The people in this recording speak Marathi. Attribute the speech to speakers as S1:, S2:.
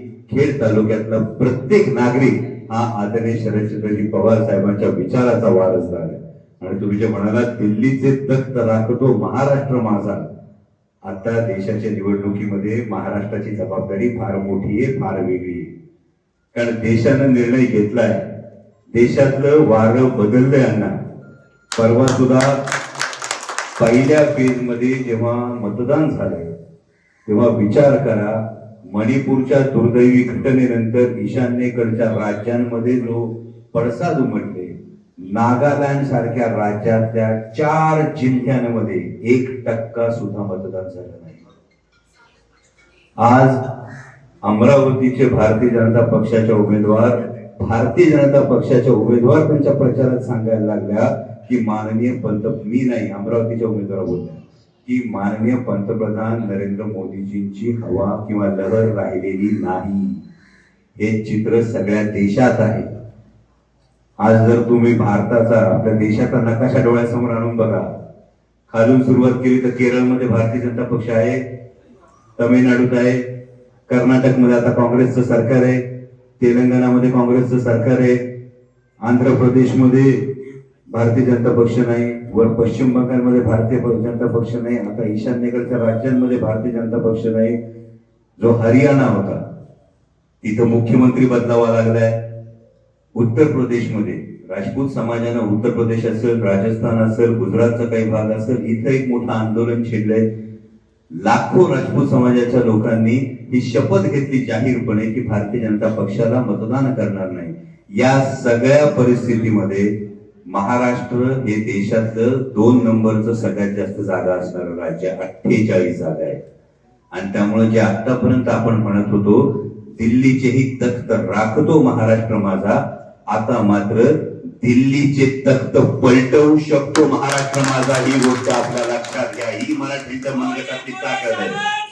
S1: खेड तालुक्यातला प्रत्येक नागरिक हा आदरणीय शरदचंद्रजी पवार साहेबांच्या विचाराचा वारसदार आहे. आणि तुम्ही जे म्हणाला दिल्लीचे तख्त राखतो महाराष्ट्र माझा. आता देशाच्या निवडणुकीमध्ये महाराष्ट्राची जबाबदारी फार मोठी आहे फार वेगळी आहे. कारण देशानं निर्णय घेतलाय. देशातलं वारं बदललंय यांना परवा सुद्धा पहिल्या फेजमध्ये जेव्हा मतदान झालं तेव्हा विचार करा मणिपूरच्या दुर्दैवी घटनेनंतर ईशान्येकडच्या राज्यांमध्ये जो पडसाद उमटले नागालँड सारख्या राज्यातल्या चार जिल्ह्यांमध्ये एक टक्का सुद्धा मतदान झालं नाही. आज अमरावतीचे भारतीय जनता पक्षाच्या उमेदवार भारतीय जनता पक्षाच्या उमेदवार त्यांच्या प्रचारात सांगायला लागल्या की माननीय पंत मी नाही अमरावतीच्या उमेदवार बोलल्या की माननीय पंतप्रधान नरेंद्र मोदीजींची हवा किंवा लहर राहिलेली नाही. हे चित्र सगळ्या देशात आहे. आज जर तुम्ही भारताचा आपल्या देशाचा नकाशा डोळ्यासमोर आणून बघा. खालून सुरुवात केली तर केरळमध्ये भारतीय जनता पक्ष आहे तमिळनाडूत आहे कर्नाटकमध्ये आता काँग्रेसचं सरकार आहे तेलंगणामध्ये काँग्रेसचं सरकार आहे आंध्र प्रदेशमध्ये भारतीय जनता पक्ष नाही वर पश्चिम बंगालमध्ये भारतीय जनता पक्ष नाही आता ईशान्येकडच्या राज्यांमध्ये भारतीय जनता पक्ष नाही जो हरियाणा होता तिथं मुख्यमंत्री बदलावा लागलाय. उत्तर प्रदेशमध्ये राजपूत समाजानं उत्तर प्रदेश असेल राजस्थान असेल गुजरातचा काही भाग असेल इथं एक मोठं आंदोलन छेडलंय. लाखो राजपूत समाजाच्या लोकांनी ही शपथ घेतली जाहीरपणे की भारतीय जनता पक्षाला मतदान करणार नाही. या सगळ्या परिस्थितीमध्ये महाराष्ट्र हे देशातलं दोन नंबरचं सगळ्यात जास्त जागा असणारं राज्य अठ्ठेचाळीस जागा आहे आणि त्यामुळे जे आतापर्यंत आपण म्हणत होतो दिल्लीचेही तख्त राखतो महाराष्ट्र माझा आता मात्र दिल्लीचे तख्त पलटवू शकतो महाराष्ट्र माझा ही गोष्ट आपल्या लक्षात घ्या. ही मराठीच्या मंगतातली ताकद आहे.